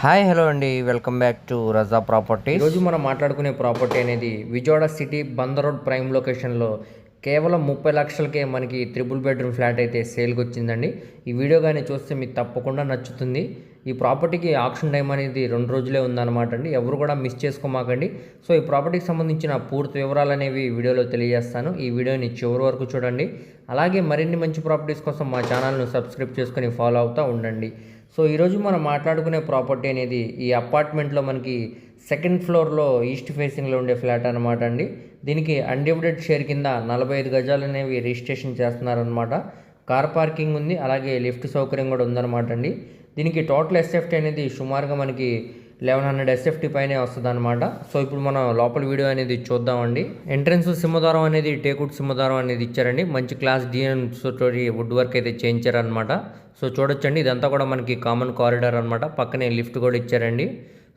Hi hello అండి. Welcome back to Raza property ఈరోజు మనం మాట్లాడుకునే ప్రాపర్టీ అనేది Vijayawada city Bandar road prime లొకేషన్లో కేవలం ముప్పై లక్షలకే మనకి త్రిబుల్ బెడ్రూమ్ ఫ్లాట్ అయితే సేల్కి వచ్చిందండి ఈ వీడియో కానీ చూస్తే మీకు తప్పకుండా నచ్చుతుంది. ఈ ప్రాపర్టీకి ఆక్షన్ టైం అనేది రెండు రోజులే ఉందన్నమాట అండి. ఎవరు కూడా మిస్ చేసుకోమాకండి. సో ఈ ప్రాపర్టీకి సంబంధించిన పూర్తి వివరాలు అనేవి వీడియోలో తెలియజేస్తాను. ఈ వీడియోని చివరి వరకు చూడండి. అలాగే మరిన్ని మంచి ప్రాపర్టీస్ కోసం మా ఛానల్ను సబ్స్క్రైబ్ చేసుకొని ఫాలో అవుతూ ఉండండి. సో ఈరోజు మనం మాట్లాడుకునే ప్రాపర్టీ అనేది ఈ అపార్ట్మెంట్లో మనకి సెకండ్ ఫ్లోర్లో ఈస్ట్ ఫేసింగ్లో ఉండే ఫ్లాట్ అనమాట అండి. దీనికి అన్డివిడెడ్ షేర్ కింద నలభై ఐదు గజాలు అనేవి రిజిస్ట్రేషన్ చేస్తున్నారనమాట కార్ పార్కింగ్ ఉంది అలాగే లిఫ్ట్ సౌకర్యం కూడా ఉందన్నమాట అండి. దీనికి టోటల్ ఎస్ఎఫ్టీ అనేది సుమారుగా మనకి లెవెన్ హండ్రెడ్ ఎస్ఎఫ్టీ పైనే వస్తుంది అనమాట సో ఇప్పుడు మనం లోపల వీడియో అనేది చూద్దామండి. ఎంట్రన్స్ సింహద్వారం అనేది టేకుడ్ సింహద్వారం అనేది ఇచ్చారండి. మంచి క్లాస్ డిఎన్స్ తోటి వుడ్ వర్క్ అయితే చేయించారనమాట సో చూడొచ్చండి ఇదంతా కూడా మనకి కామన్ కారిడార్ అనమాట పక్కనే లిఫ్ట్ కూడా ఇచ్చారండి.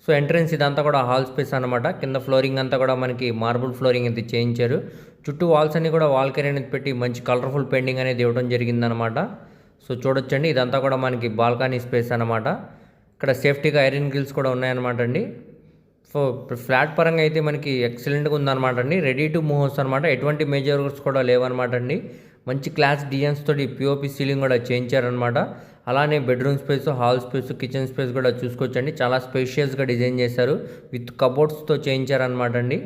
సో ఎంట్రన్స్ ఇదంతా కూడా హాల్ స్పేస్ అనమాట కింద ఫ్లోరింగ్ అంతా కూడా మనకి మార్బుల్ ఫ్లోరింగ్ అయితే చేయించారు. చుట్టూ వాల్స్ అన్ని కూడా వాల్ కెరీ అనేది పెట్టి మంచి కలర్ఫుల్ పెయింటింగ్ అనేది ఇవ్వడం జరిగిందనమాట సో చూడొచ్చండి ఇదంతా కూడా మనకి బాల్కనీ స్పేస్ అనమాట ఇక్కడ సేఫ్టీగా ఐరన్ గ్రిల్స్ కూడా ఉన్నాయన్నమాట అండి. సో ఫ్లాట్ పరంగా అయితే మనకి ఎక్సలెంట్గా ఉందన్నమాట అండి. రెడీ టు మూవ్ హౌస్ అనమాట ఎటువంటి మేజర్ వర్క్స్ కూడా లేవన్నమాట అండి. మంచి క్లాస్ డిజైన్స్ తోటి పిఓపి సీలింగ్ కూడా చేయించారనమాట అలానే bedroom space hall space kitchen space కూడా చూసుకోవచ్చండి. చాలా స్పేషియస్గా డిజైన్ చేశారు. విత్ కబోర్డ్స్తో చేయించారనమాట అండి.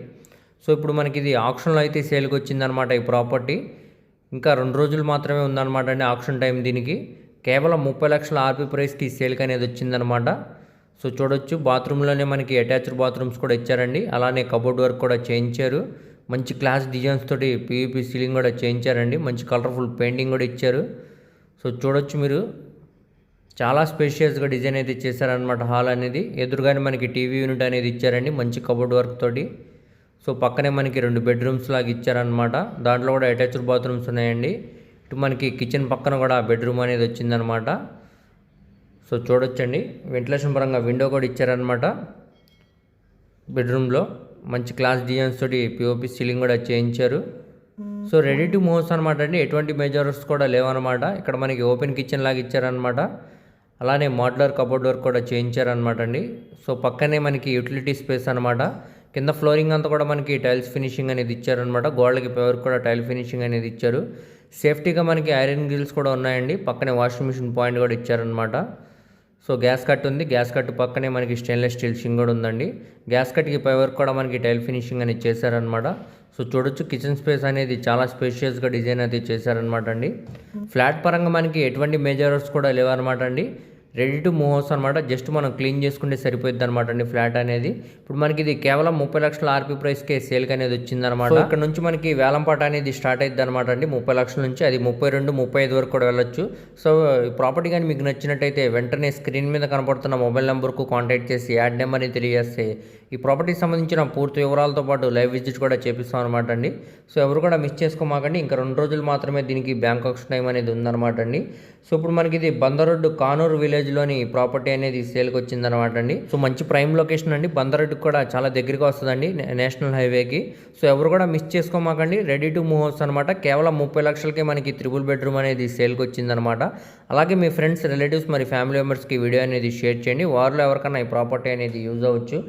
సో ఇప్పుడు మనకి ఇది ఆప్షన్లో అయితే సేల్కి వచ్చిందనమాట ఈ ప్రాపర్టీ. ఇంకా రెండు రోజులు మాత్రమే ఉందన్నమాట అండి ఆప్షన్ టైం దీనికి. కేవలం ముప్పై లక్షల ఆర్పీ ప్రైస్కి సేల్కి అనేది వచ్చిందనమాట సో చూడొచ్చు బాత్రూంలోనే మనకి అటాచ్డ్ బాత్రూమ్స్ కూడా ఇచ్చారండి. అలానే కబోర్డ్ వర్క్ కూడా చేయించారు. మంచి క్లాస్ డిజైన్స్ తోటి పీవీపీ సీలింగ్ కూడా చేయించారండి. మంచి కలర్ఫుల్ పెయింటింగ్ కూడా ఇచ్చారు. సో చూడొచ్చు మీరు. చాలా స్పేషియస్గా డిజైన్ అయితే చేశారనమాట హాల్ అనేది. ఎదురుగానే మనకి టీవీ యూనిట్ అనేది ఇచ్చారండి మంచి కబోర్డ్ వర్క్ తోటి. సో పక్కనే మనకి రెండు బెడ్రూమ్స్ లాగా ఇచ్చారనమాట దాంట్లో కూడా అటాచ్డ్ బాత్రూమ్స్ ఉన్నాయండి. మనకి కిచెన్ పక్కన కూడా బెడ్రూమ్ అనేది వచ్చిందనమాట. సో చూడొచ్చండి. వెంటిలేషన్ పరంగా విండో కూడా ఇచ్చారనమాట. బెడ్రూమ్లో మంచి క్లాస్ డిజైన్స్ తోటి పిఓపి సీలింగ్ కూడా చేయించారు. సో రెడీ టు మూవ్స్ అనమాట అండి. ఎటువంటి మెజర్స్ కూడా లేవన్నమాట ఇక్కడ మనకి ఓపెన్ కిచెన్ లాగా ఇచ్చారనమాట. అలానే మాడ్యులర్ కబోర్డ్ వర్క్ కూడా చేయించారనమాట అండి. సో పక్కనే మనకి యూటిలిటీ స్పేస్ అనమాట. కింద ఫ్లోరింగ్ అంతా కూడా మనకి టైల్స్ ఫినిషింగ్ అనేది ఇచ్చారనమాట. గోడలకి పవర్ కూడా టైల్ ఫినిషింగ్ అనేది ఇచ్చారు. సేఫ్టీగా మనకి ఐరన్ గ్రిల్స్ కూడా ఉన్నాయండి. పక్కనే వాషింగ్ మిషన్ పాయింట్ కూడా ఇచ్చారనమాట సో గ్యాస్ కట్ ఉంది. గ్యాస్ కట్ పక్కనే మనకి స్టెయిన్లెస్ స్టీల్ షింగ్ కూడా ఉందండి. గ్యాస్ కట్కి పై వరకు కూడా మనకి టైల్ ఫినిషింగ్ అనేది చేశారనమాట సో చూడొచ్చు కిచెన్ స్పేస్ అనేది చాలా స్పేషియస్గా డిజైన్ అయితే చేశారనమాట అండి. ఫ్లాట్ పరంగా మనకి ఎటువంటి మేజర్స్ కూడా లేవన్నమాట అండి. రెడీ టు మూవ్ హౌస్ అనమాట జస్ట్ మనం క్లీన్ చేసుకుంటే సరిపోద్ది అనమాట అండి ఫ్లాట్ అనేది. ఇప్పుడు మనకి ఇది కేవలం ముప్పై లక్షల ఆర్పీ ప్రైస్కే సేల్కి అనేది వచ్చిందనమాట ఇక్కడ నుంచి మనకి వేలంపాట అనేది స్టార్ట్ అయింది అనమాట అండి. ముప్పై లక్షల నుంచి అది ముప్పై రెండు ముప్పై ఐదు వరకు కూడా వెళ్ళొచ్చు. సో ప్రాపర్టీ కానీ మీకు నచ్చినట్టయితే వెంటనే స్క్రీన్ మీద కనపడుతున్న మొబైల్ నెంబర్కు కాంటాక్ట్ చేసి యాడ్ నెంబర్ని తెలియజేస్తే ఈ ప్రాపర్టీకి సంబంధించిన పూర్తి వివరాలతో పాటు లైవ్ విజిట్ కూడా చేపిస్తాం అనమాట అండి. సో ఎవరు కూడా మిస్ చేసుకోమాకండి. ఇంకా రెండు రోజులు మాత్రమే దీనికి బ్యాంక్ ఆక్షన్ టైం అనేది ఉందన్నమాట అండి. సో ఇప్పుడు మనకి ఇది బందరోడ్డు కానూరు విలేజ్ విలేజ్లోని ప్రాపర్టీ అనేది సేల్కి వచ్చిందనమాట అండి. సో మంచి ప్రైమ్ లొకేషన్ అండి. బందరోడ్డుకి కూడా చాలా దగ్గరగా వస్తుందండి నేషనల్ హైవేకి సో ఎవరు కూడా మిస్ చేసుకోమాకండి. రెడీ టు మూవ్ హౌస్ అనమాట కేవలం ముప్పై లక్షలకే మనకి త్రిబుల్ బెడ్రూమ్ అనేది సేల్కి వచ్చిందనమాట అలాగే మీ ఫ్రెండ్స్ రిలేటివ్స్ మరి ఫ్యామిలీ మెంబర్స్కి వీడియో అనేది షేర్ చేయండి. వారిలో ఎవరికైనా ఈ ప్రాపర్టీ అనేది యూజ్ అవ్వచ్చు.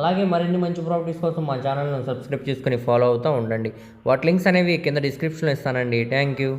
అలాగే మరిన్ని మంచి ప్రాపర్టీస్ కోసం మా ఛానల్ను సబ్స్క్రైబ్ చేసుకొని ఫాలో అవుతూ ఉండండి. వాటి లింక్స్ అనేవి కింద డిస్క్రిప్షన్లో ఇస్తానండి. Thank you